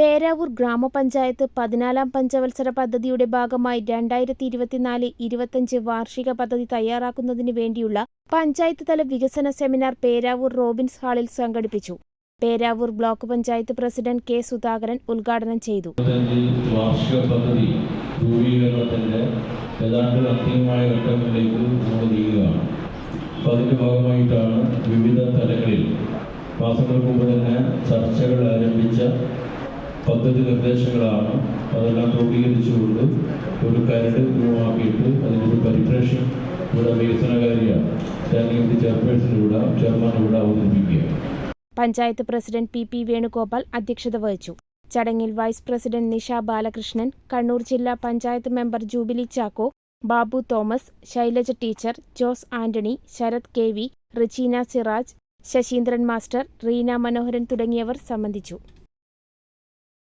പേരാവൂർ ഗ്രാമപഞ്ചായത്ത് പതിനാലാം പഞ്ചവത്സര പദ്ധതിയുടെ ഭാഗമായി രണ്ടായിരത്തി ഇരുപത്തിനാല് ഇരുപത്തഞ്ച് വാർഷിക പദ്ധതി തയ്യാറാക്കുന്നതിന് വേണ്ടിയുള്ള പഞ്ചായത്ത് തല വികസന സെമിനാർ പേരാവൂർ റോബിൻസ് ഹാളിൽ സംഘടിപ്പിച്ചു. Peravoor block panchayat president K Sudhakaran ഉദ്ഘാടനം ചെയ്തു. വാർഷിക പദ്ധതി രൂപീകരണത്തിന്റെ അന്തിമമായ ഘട്ടങ്ങളിലേക്ക് ഭാഗമായിട്ടാണ് വിവിധ തലങ്ങളിൽ മാസങ്ങൾക്ക് മുമ്പ് തന്നെ ചർച്ചകൾ ആരംഭിച്ച പദ്ധതി നിർദ്ദേശങ്ങളാണ്. അതെല്ലാം ക്രോഡീകരിച്ചുകൊണ്ട് ഒരു കരട് രൂപമാക്കിയിട്ട് അതിനൊരു പരിപ്രേക്ഷ്യം ഇവിടെ വികസനകാരിയാണ്. സ്റ്റാൻഡിംഗ് ചെയർപേഴ്സണിലൂടെ ചെയർമാനിലൂടെ അവതരിപ്പിക്കുക. Panchayat president P P Venugopal അധ്യക്ഷത വഹിച്ചു. ചടങ്ങിൽ വൈസ് പ്രസിഡന്റ് നിഷ ബാലകൃഷ്ണൻ കണ്ണൂർ ജില്ലാ panchayat member Jubilee Chacko Babu Thomas Shailaja teacher Jose Antony Sarath K V Rijeena Siraj Sasheendran master Reena Manoharan തുടങ്ങിയവർ സംബന്ധിച്ചു.